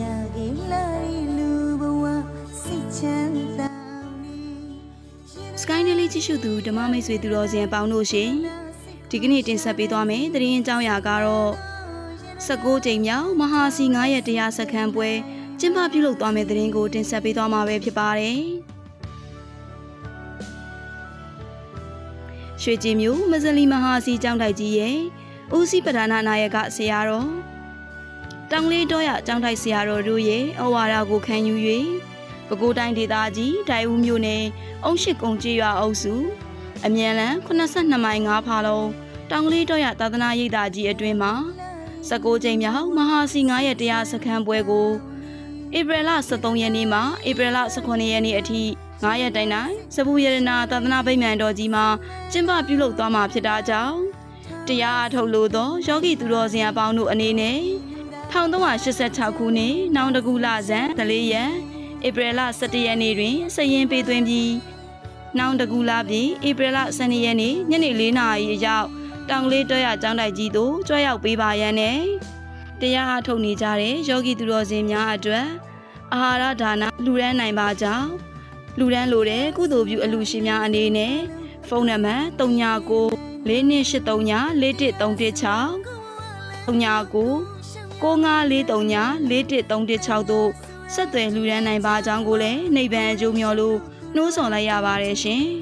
ရခဲ့လာတဲ့လူဘဝစိတ်ချမ်းသာနေ Sky Daily ကြည့်ရှုသူဓမ္မမိတ်ဆွေသူတော်စင်ပေါင်းတို့ရှင်ဒီကနေ့တင်ဆက်ပေးသွားမယ်သတင်းအကြောင်းအရာကတော့19ကြိမ်မြောက်မဟာစီ9ရက်တရားစခန်းပွဲကျင်းပပြုလုပ်သွားမယ့်သတင်းကိုတင်ဆက်ပေးသွားမှာပဲဖြစ်ပါတယ်ရွှေကြည်မျိုးမဇလီမဟာစီကျောင်းတိုက်ကြီးရဲ့ဦးစီးပဓာနာနာယကဆရာတော် တောင်လေးတော့ရကျောင်းတိုက်ဆရာတော်တို့ရဲ့အဝါဒကိုခံယူ၍ပဲခူးတိုင်းဒေသကြီးဒိုင်ဦးမြို့နယ်အုံရှိကုံကြီးရွာအုပ်စုအမြန်လန်82မိုင်5ဖာလုံးတောင်ကလေးတော့ရသာသနာရိပ်သာကြီးအတွင်းမှာ19ကြိမ်မြောက်မဟာစီ9ရက်တရားစခန်းပွဲကိုဧပြီလ23ရက်နေ့မှဧပြီလ18ရက်နေ့အထိ9ရက်တိုင်တိုင်စပူရတနာသာသနာဗိမာန်တော်ကြီးမှာကျင်းပပြုလုပ်သွားမှာဖြစ်တာကြောင့်တရားအထုတ်လို့သောယောဂီသူတော်စင်အပေါင်းတို့အနေနဲ့ 1386ခုနှစ်နောင်တကူလဇန်14ရက်ဧပြီလ17ရက်နေ့တွင်စရင်ပေးသွင်းပြီးနောင်တကူလာပြည်ဧပြီလ12ရက်နေ့ညနေ4နာရီအရောက်တောင်ကလေးတွဲရကျောင်းတိုက်ကြီးသို့ကြွရောက်ပေးပါရန်နဲ့တရားအားထုတ်နေကြတဲ့ယောဂီသူတော်စင်များအတွက်အာဟာရဒါနလှူဒန်းနိုင်ပါကြောင်းလှူဒန်းလိုတဲ့ကုသိုလ်ပြုအလှူရှင်များအနေနဲ့ဖုန်းနံပါတ်39 4283 4136 39 0943941316သို့ဆက်သွယ်လှူဒါန်းနိုင်ပါကြောင်းကိုလည်းနှိပ်ပန်အကျိုးမျှလို့နှိုးဆော်လိုက်ရပါတယ်ရှင်။